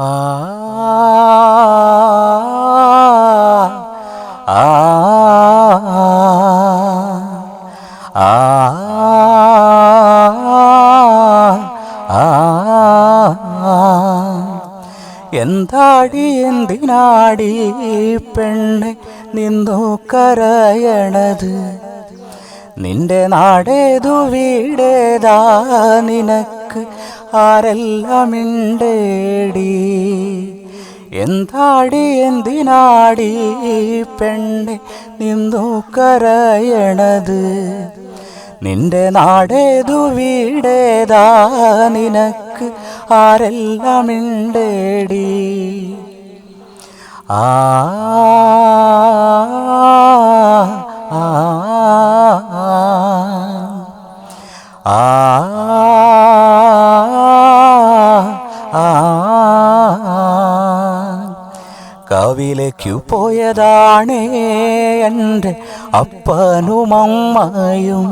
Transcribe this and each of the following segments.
ആ എന്താടി എന്തിനാടി പെണ്ണ് നിന്നു കരയണത്? നിന്റെ നാടേതു വീടേതാ നിനക്ക് ആരെല്ലാം ഉണ്ടേടി എന്താടി എന്തിനാടി പെണ്ണെ നിന്നു കരയണത്? നിന്റെ നാടേതു വീടേതാ നിനക്ക് ആരെല്ലാമിണ്ടേടി? ആ ആ ആ. കവിലേക്കു പോയതാണേ എന്റെ അപ്പനും അമ്മയും.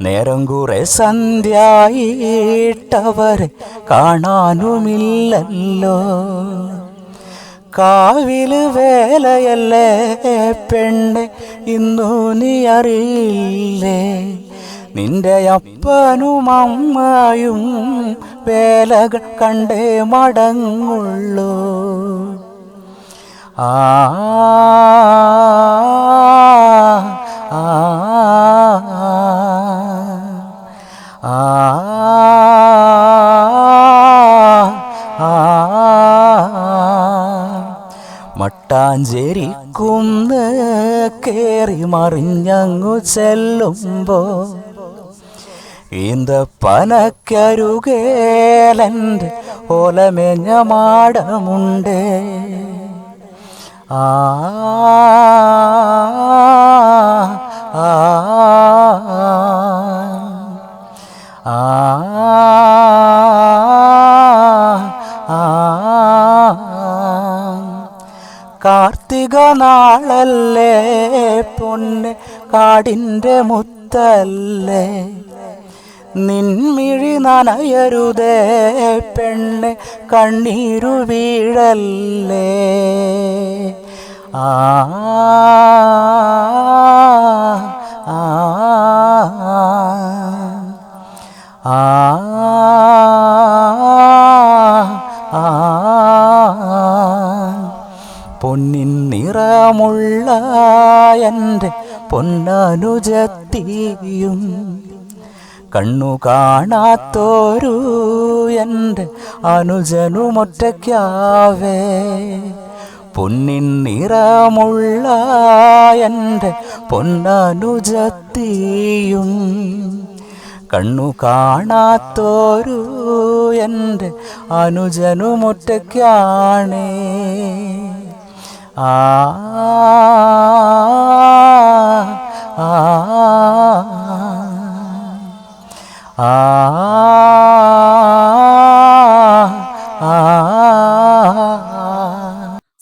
നേരം കുറെ സന്ധ്യായിട്ടവരെ കാണാനുമില്ലല്ലോ. കാവിൽ വേലയല്ലേ പെണ്ണ് ഇന്നു നീ അറിയില്ലേ? നിന്റെ അപ്പനും അമ്മയും വേലകൾ കണ്ടേ മടങ്ങുള്ളൂ. ആ മട്ടാഞ്ചേരി കുന്ന് കേറി മറിഞ്ഞങ്ങു ചെല്ലുമ്പോ ഈന്തപ്പനക്കരുകേലന്റെ ഓലമേഞ്ഞ മാടമുണ്ടേ. ആ കാർത്തിക നാളല്ലേ പൊന്ന് കാടിന്റെ മുത്തല്ലേ? നിൻമിഴി നനയരുതേ പെണ്ണ് കണ്ണീരു വീഴല്ലേ? ആ പൊന്നിൻ നിറമുള്ള എന്റെ പൊന്നനുജത്തിയും കണ്ണു കാണാത്തോരു എന്റെ അനുജനുമൊറ്റയ്ക്കാവേ. പൊന്നിൻ നിറമുള്ള എന്റെ പൊന്നനുജത്തിയും. കണ്ണു കാണാത്തോരു എന്റെ അനുജനുമൊറ്റയ്ക്കാണേ. ആ ആ ആ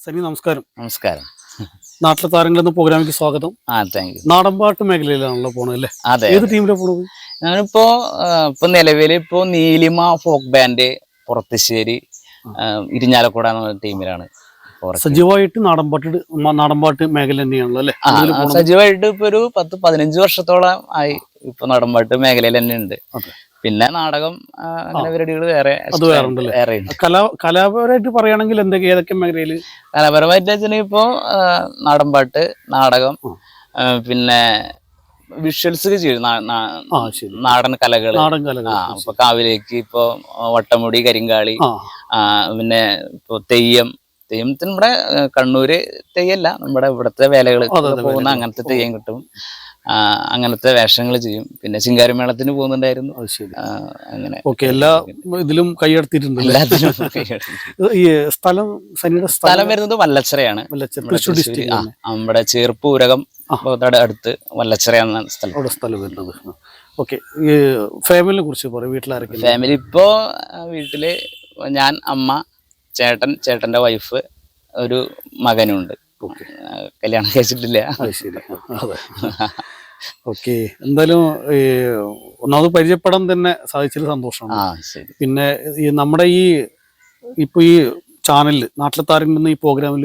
സനി നമസ്കാരം. നമസ്കാരം. നാട്ടിലെ താരങ്ങളിൽ നിന്ന് പ്രോഗ്രാമിക്ക് സ്വാഗതം. ആ താങ്ക് യു നാടൻപാട്ട് മേഖലയിലാണല്ലോ പോണത് അല്ലേ? അതെ ഏത് ടീമിലാണ് പോണത്? ഞാനിപ്പോ ഇപ്പൊ നിലവിൽ ഇപ്പോ നീലിമ ഫോക്ക് ബാൻഡ് പുറത്തുശ്ശേരി ഇരിഞ്ഞാലക്കുട എന്ന ടീമിലാണ് സജീവമായിട്ട് നാടൻപാട്ട് നാടൻപാട്ട് മേഖല തന്നെയാണല്ലോ അല്ലെ? സജീവമായിട്ട് ഇപ്പൊ ഒരു പത്ത് പതിനഞ്ച് വർഷത്തോളം ആയി ഇപ്പൊ നാടൻപാട്ട് മേഖലയിൽ തന്നെ ഉണ്ട് പിന്നെ നാടകം അങ്ങനെ പരിപാടികൾ വേറെ അത് വേറെ കലാ കലാപരമായിട്ട് പറയുകയാണെങ്കിൽ എന്തൊക്കെ ഏതൊക്കെ മേഖലയിൽ കലാപരമായിട്ട് വെച്ചിട്ടുണ്ടെങ്കിൽ ഇപ്പോ നാടൻപാട്ട് നാടകം പിന്നെ വിഷ്വൽസ് ചെയ്യും. നാടൻ കലകൾ ഇപ്പൊ കാവിലേക്ക് ഇപ്പൊ വട്ടമുടി കരിങ്കാളി പിന്നെ ഇപ്പൊ തെയ്യം തെയ്യത്തിന് നമ്മുടെ കണ്ണൂര് തെയ്യല്ല നമ്മുടെ ഇവിടുത്തെ വേലകൾ പോകുന്ന അങ്ങനത്തെ തെയ്യം കിട്ടും. അങ്ങനത്തെ വേഷങ്ങൾ ചെയ്യും. പിന്നെ ചിങ്കാരിമേളത്തിന് പോകുന്നുണ്ടായിരുന്നു. അങ്ങനെ ഓക്കെ എല്ലാ ഇതിലും കൈയെടുത്തിട്ടുണ്ട് ഈ സ്ഥലം സനിയുടെ സ്ഥലം വരുന്നത് വല്ലച്ചിറയാണ്. നമ്മുടെ തൃശ്ശൂർ തൃശ്ശൂര്. ഡിസ്ട്രിക്ട് ആ നമ്മുടെ ചേർപ്പ് ഉരകം ആ. ഭാഗത്തോടെ അടുത്ത് വല്ലച്ചിറ എന്ന സ്ഥലം. അവിടെ സ്ഥലം വരുന്നത്. ഓക്കെ ഈ ഫാമിലിനെ കുറിച്ച് പറയും വീട്ടിലാരൊക്കെ ഫാമിലി ഇപ്പോ വീട്ടിൽ ഞാൻ അമ്മ ചേട്ടൻ ചേട്ടന്റെ വൈഫ് ഒരു മകനുണ്ട്. കല്യാണം കഴിച്ചിട്ടില്ല. ശരി. ഓക്കെ എന്തായാലും ഈ ഒന്നാമത് പരിചയപ്പെടാൻ തന്നെ സാധിച്ചതിൽ സന്തോഷമാണ്. പിന്നെ ഈ നമ്മുടെ ഈ ഇപ്പൊ ഈ ചാനലിൽ നാട്ടിലെ താരങ്ങൾ ഈ പ്രോഗ്രാമിൽ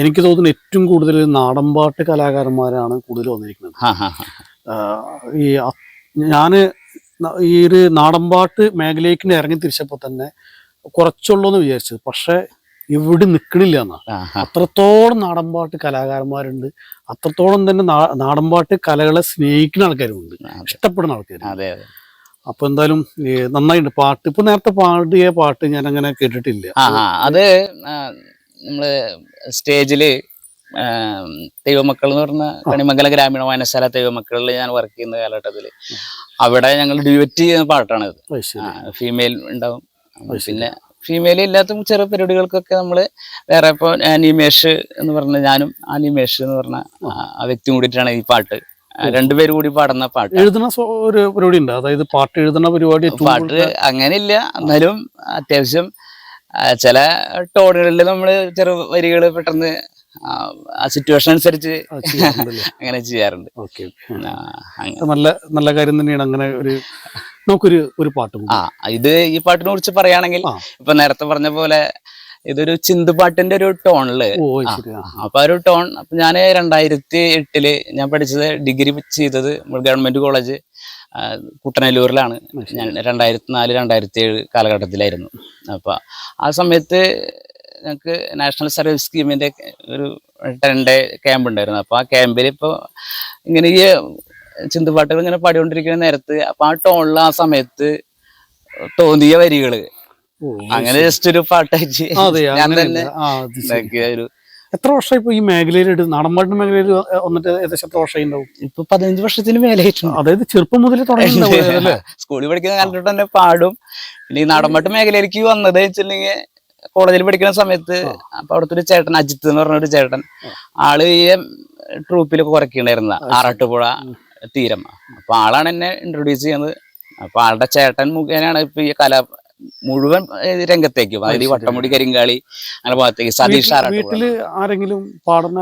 എനിക്ക് തോന്നുന്നു ഏറ്റവും കൂടുതൽ നാടൻപാട്ട് കലാകാരന്മാരാണ് കൂടുതൽ വന്നിരിക്കുന്നത്. ഈ ഞാൻ ഈ ഒരു നാടൻപാട്ട് മേഖലയിലേക്ക് ഇറങ്ങി തിരിച്ചപ്പോൾ തന്നെ കുറച്ചുള്ളൂ എന്ന് വിചാരിച്ചത്. പക്ഷെ ഇവിടെ നിൽക്കണില്ല എന്നാ. അത്രത്തോളം നാടൻപാട്ട് കലാകാരന്മാരുണ്ട്. അത്രത്തോളം തന്നെ നാടൻപാട്ട് കലകളെ സ്നേഹിക്കുന്ന ആൾക്കാരുമുണ്ട്. ഇഷ്ടപ്പെടുന്ന അതെ അപ്പൊ എന്തായാലും നന്നായിട്ടുണ്ട് പാട്ട് ഇപ്പൊ നേരത്തെ പാടിയ പാട്ട് ഞാൻ അങ്ങനെ കേട്ടിട്ടില്ല അത് നമ്മൾ സ്റ്റേജിൽ ദൈവമക്കൾ എന്ന് പറഞ്ഞ കണിമംഗല ഗ്രാമീണ വായനശാല ദൈവമക്കളിൽ ഞാൻ വർക്ക് ചെയ്യുന്ന കാലഘട്ടത്തിൽ അവിടെ ഞങ്ങൾ ഡ്യൂറ്റ് ചെയ്യുന്ന പാട്ടാണ് ഫീമെയിൽ ഉണ്ടാവും. പിന്നെ ഫീമെയിൽ ഇല്ലാത്ത ചെറിയ പരിപാടികൾക്കൊക്കെ നമ്മൾ വേറെ ഇപ്പോൾ അനിമേഷ് എന്ന് പറഞ്ഞ ഞാനും അനിമേഷ് എന്ന് പറഞ്ഞ ആ- വ്യക്തി കൂടിയിട്ടാണ് ഈ പാട്ട്. രണ്ടുപേരും കൂടി പാടുന്ന പാട്ട്. എഴുതുന്ന ഒരു പരിപാടി ഉണ്ട്. അതായത് പാട്ട് എഴുതുന്ന പരിപാടി പാട്ട് അങ്ങനെ അങ്ങനെയില്ല. എന്നാലും അത്യാവശ്യം ചില ടോണുകളിൽ നമ്മൾ ചെറു വരികൾ പെട്ടെന്ന് ആ, സിറ്റുവേഷൻ അനുസരിച്ച് അങ്ങനെ ചെയ്യാറുണ്ട്. നല്ല നല്ല കാര്യം തന്നെയാണ്. അങ്ങനെ ഒരു നമുക്കൊരു ഒരു പാട്ട്. ആ ഇത് ഈ പാട്ടിനെ കുറിച്ച് പറയുകയാണെങ്കിൽ ഇപ്പൊ നേരത്തെ പറഞ്ഞ പോലെ ഇതൊരു ചിന്തു പാട്ടിന്റെ ഒരു ടോണിൽ. അപ്പൊ ഒരു ടോൺ അപ്പൊ ഞാൻ രണ്ടായിരത്തി എട്ടിൽ ഞാൻ പഠിച്ചത് ഡിഗ്രി ചെയ്തത് ഗവൺമെന്റ് കോളേജ് കുട്ടനല്ലൂരിലാണ്. ഞാൻ രണ്ടായിരത്തി നാല് രണ്ടായിരത്തി ഏഴ് കാലഘട്ടത്തിലായിരുന്നു. അപ്പൊ ആ സമയത്ത് ഞങ്ങൾക്ക് നാഷണൽ സർവീസ് സ്കീമിന്റെ ഒരു ടെൻ ഡേ ക്യാമ്പ് ഉണ്ടായിരുന്നു. അപ്പൊ ആ ക്യാമ്പിൽ ഇപ്പോൾ ഇങ്ങനെ ഈ ചിന്തുപാട്ടുകൾ ഇങ്ങനെ പാടിക്കൊണ്ടിരിക്കുന്ന നേരത്ത് അപ്പൊ ആ ടോണിൽ ആ സമയത്ത് തോന്നിയ വരികൾ. അങ്ങനെ ജസ്റ്റ് ഒരു പാട്ടയച്ച് ഞാൻ തന്നെ ഒരു എത്ര വർഷം ഇപ്പൊ ഈ മേഖലയിൽ നടമ്പാട്ട് മേഖലയിൽ വന്നിട്ട് ഏകദേശം എത്ര വർഷം ഉണ്ടാവും? ഇപ്പൊ പതിനഞ്ച് വർഷത്തിന് മേലായിട്ടുണ്ട് അതായത് ചെറുപ്പം മുതൽ തുടങ്ങി സ്കൂളിൽ പഠിക്കുന്ന കാലത്തോട്ട് തന്നെ പാടും. പിന്നെ ഈ നടമ്പാട്ട് മേഖലയിലേക്ക് വന്നത് വെച്ചിട്ടുണ്ടെങ്കിൽ കോളേജിൽ പഠിക്കുന്ന സമയത്ത് അപ്പൊ അവിടുത്തെ ഒരു ചേട്ടൻ അജിത്ത് എന്ന് പറഞ്ഞ ഒരു ചേട്ടൻ ആൾ ഈ ട്രൂപ്പിലൊക്കെ കുറയ്ക്കണ്ടായിരുന്ന ആറാട്ടുപുഴ. തീരം. അപ്പൊ ആളാണ് എന്നെ ഇൻട്രൊഡ്യൂസ് ചെയ്യുന്നത്. അപ്പൊ ആളുടെ ചേട്ടൻ മുഖേനയാണ് ഇപ്പൊ ഈ കല മുഴുവൻ രംഗത്തേക്ക്. അതായത് ഈ വട്ടമുടി കരിങ്കാളി അങ്ങനെ ഭാഗത്തേക്ക്. സതീഷ് വീട്ടിൽ ആരെങ്കിലും പാടുന്ന?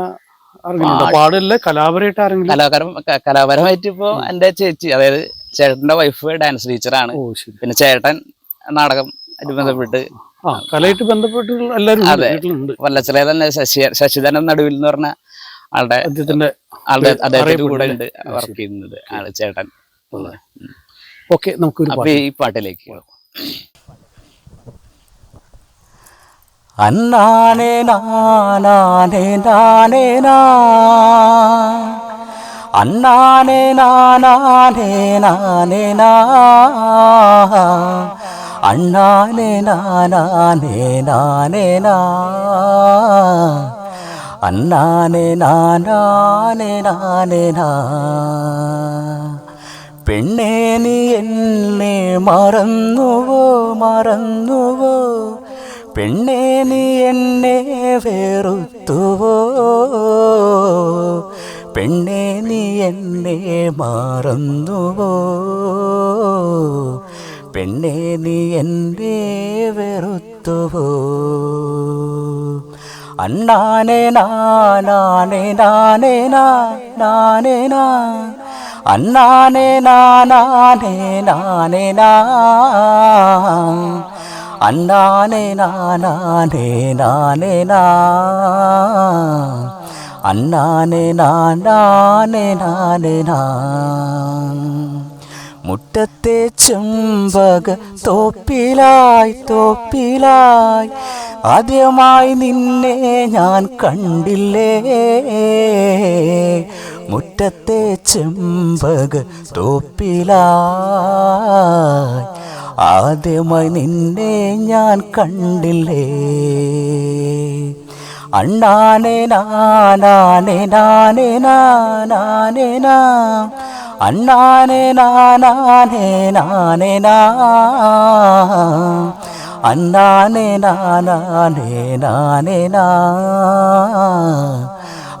പാടല്ല കലാപരമായിട്ട് ആരെങ്കിലും? കലാകാരം കലാപരമായിട്ട് ഇപ്പോ എന്റെ ചേച്ചി അതായത് ചേട്ടന്റെ വൈഫ് ഡാൻസ് ടീച്ചറാണ് ആണ്. പിന്നെ ചേട്ടൻ നാടകം ബന്ധപ്പെട്ട് കലയായിട്ട് ബന്ധപ്പെട്ട് എല്ലാവരും അതെ. വല്ലച്ചിലെ തന്നെ ശശി ശശിധരൻ നടുവിൽ എന്ന് പറഞ്ഞ ആളുടെ ആളുടെ അദ്ദേഹത്തിന്റെ കൂടെ ഉണ്ട് വർക്ക് ചെയ്യുന്നത് ആൾ ചേട്ടൻ ഓക്കെ നമുക്കൊരു അപ്പൊ പാട്ട് ഈ പാട്ടിലേക്ക് അന്നാനേ നാനാനെ നാനേ നാ. അന്നാനേ നാനാനെ നാനേ നാ. അണ്ണാനെ നാനാനെ നാനേ നാ. അന്നാനെ നാനാനെ നാനെ നാ. പെണ്ണേ നീ എന്നെ മറന്നുവോ മറന്നുവോ? പെണ്ണേ നീ എന്നെ വേറുത്തുവോ? പെണ്ണേ നീ എന്നെ മറന്നുവോ? പെണ്ണേ നീ എന്നെ വെറുത്തുവോ? അണ്ണാനെ നാനാനെ നാനെ നാ നാനെ നാ അണ്ണാനെ നാനാനെ നാനെ നാ അണ്ണാനെ നാനാനെ നാനെ നാ അണ്ണാനെ നാനാനെ നാനെ നാ മുറ്റത്തെ ചെമ്പക തോപ്പിലായി തോപ്പിലായി. ആദ്യമായി നിന്നെ ഞാൻ കണ്ടില്ലേ? മുറ്റത്തെ ചെമ്പക തോപ്പിലായി. ആദ്യമായി നിന്നെ ഞാൻ കണ്ടില്ലേ? അണ്ണാനെ നാനാനെ നാനെ നാനാനെ നാ. അണ്ണാനെ നാനാനെ നാനേ നാ. അണ്ണാനേ നാനാനെ നാനേ നാ.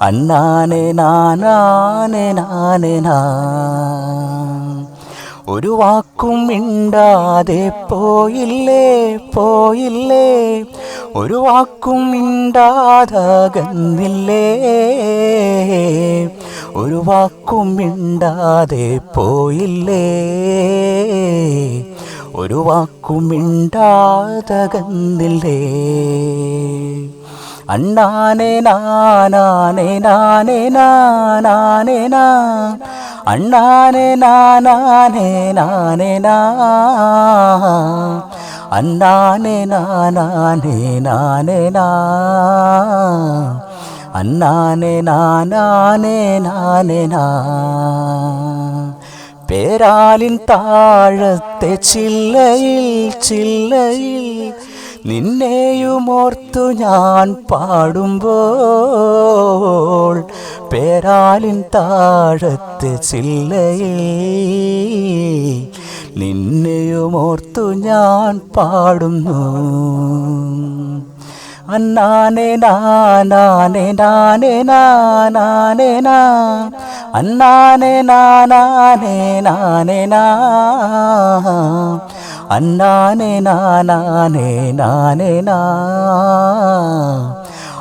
അണ്ണാനേ നാനാനെ നാനേ നാ. ഒരു വാക്കും മിണ്ടാതെ പോയില്ലേ പോയില്ലേ. ഒരു വാക്കും മിണ്ടാതകന്നില്ലേ? ഒരു വാക്കും മിണ്ടാതെ പോയില്ലേ? ഒരു വാക്കും മിണ്ടാതകന്നില്ലേ? അണ്ണാനെ നാനാനെ നാനെ നാനാനെ നാ. അണ്ണാനെ നാനാനെ നാനെ നാ. അണ്ണാനെ നാനാനെ നാനെ നാ അന്നാനെ നാനാനെ നാനെ നാ പേരാലിൻ താഴത്തെ ചില്ലയിൽ ചില്ലയിൽ നിന്നെയുമോർത്തു ഞാൻ പാടുമ്പോൾ പേരാലിൻ താഴത്തെ ചില്ലയിൽ നിന്നെയുമോർത്തു ഞാൻ പാടുന്നു. അന്നാനെ നാനാനെ നാനെ നാനാനെ നാ അന്നാനെ നാനാനെ നാനെ നാ. അന്നാനെ നാനാനെ നാനെ നാ.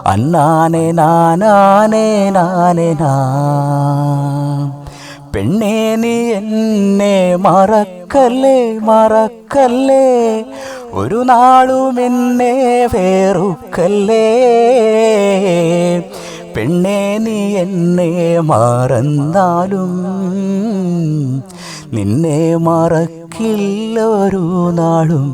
അന്നാനെ നാനാനെ നാനെ നാ. പെണ്ണേ നീ എന്നെ മറക്കല്ലേ മറക്കല്ലേ? ഒരു നാളും എന്നെ വേറുക്കല്ലേ? പെണ്ണേ നീ എന്നെ മറന്നാലും നിന്നെ മറക്കില്ല ഒരു നാളും.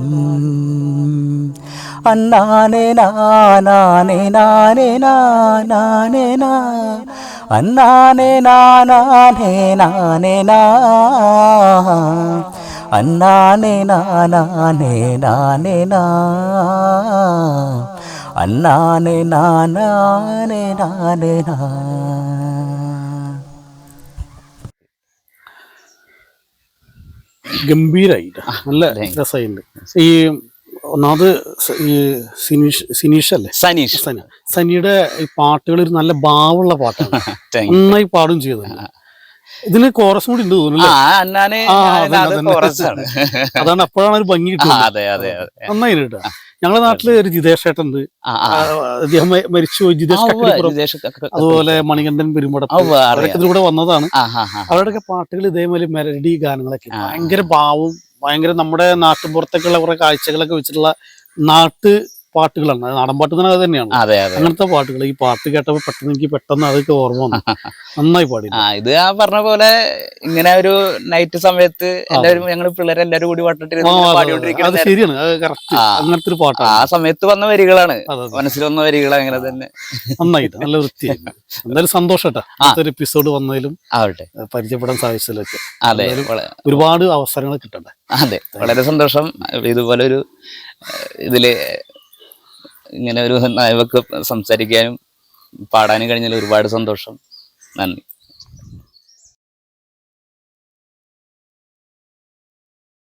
അന്നാനെ നാനാനെ നാനെ നാനാനെ നാ അന്നാനെ നാനാനെ നാനേ നാ. അന്നാനേ നാനാനെ നാനേ നാ. അന്നാനേ നാനാനെ നാനേ നാ. ഗംഭീരായിട്ട് നല്ല രസമായിട്ടുണ്ട് ഈ ഒന്നാമത് ഈ സിനീഷ് സിനീഷ് അല്ലേ സനീഷ്. സനി സനിയുടെ ഈ പാട്ടുകൾ ഒരു നല്ല ഭാവമുള്ള പാട്ടാണ്. നന്നായി പാടും ചെയ്തത് ഇതിന് കോറസ് കൂടി ഉണ്ട് തോന്നുന്നു അതാണ് അപ്പോഴാണ് ഒരു ഭംഗി കിട്ടുന്നത്. നന്നായി കേട്ടോ. ഞങ്ങളുടെ നാട്ടിൽ ഒരു ജിതേഷ് ഏട്ടൻ ഉണ്ട്. അദ്ദേഹം മരിച്ചു ജിതേഷ് അതുപോലെ മണികണ്ഠൻ അറിയാം. അവരൊക്കെ ഇതിലൂടെ വന്നതാണ്. അവരുടെയൊക്കെ പാട്ടുകൾ ഇതേപോലെ മെലഡി ഗാനങ്ങളൊക്കെ. ഭയങ്കര ഭാവവും ഭയങ്കര നമ്മുടെ നാട്ടുപുറത്തേക്കുള്ള കുറെ കാഴ്ചകളൊക്കെ വെച്ചിട്ടുള്ള നാട്ട് പാട്ടുകളാണ്. നാടൻപാട്ട് നാടൻ പാട്ട് തന്നെ അത് തന്നെയാണ്. അതെ അതെ. അങ്ങനത്തെ പാട്ടുകൾ ഈ പാട്ട് കേട്ടപ്പോൾ പെട്ടെന്ന് എനിക്ക് പെട്ടെന്ന് അതൊക്കെ ഓർമ്മ വന്നു. നന്നായി പാടി. ആ ഇത് ആ പറഞ്ഞ പോലെ ഇങ്ങനെ ഒരു നൈറ്റ് സമയത്ത് എല്ലാവരും ഞങ്ങൾ പിള്ളേരെല്ലാരും കൂടി അത് ശരിയാണ്. അങ്ങനത്തെ ഒരു ആ സമയത്ത് വന്ന വരികളാണ്. മനസ്സിൽ വന്ന വരികൾ അങ്ങനെ തന്നെ. നന്നായിട്ട് നല്ല വൃത്തി എന്തായാലും സന്തോഷട്ടാ. ഒരു എപ്പിസോഡ് വന്നതിലും ആവട്ടെ. പരിചയപ്പെടാൻ സാധിച്ചതിലൊക്കെ. അതെ ഒരുപാട് അവസരങ്ങൾ കിട്ടണ്ടേ. അതെ വളരെ സന്തോഷം. ഇതുപോലെ ഒരു ഇതിൽ ഇങ്ങനെ ഒരു നായവൊക്കെ സംസാരിക്കാനും പാടാനും കഴിഞ്ഞാൽ ഒരുപാട് സന്തോഷം. നന്ദി.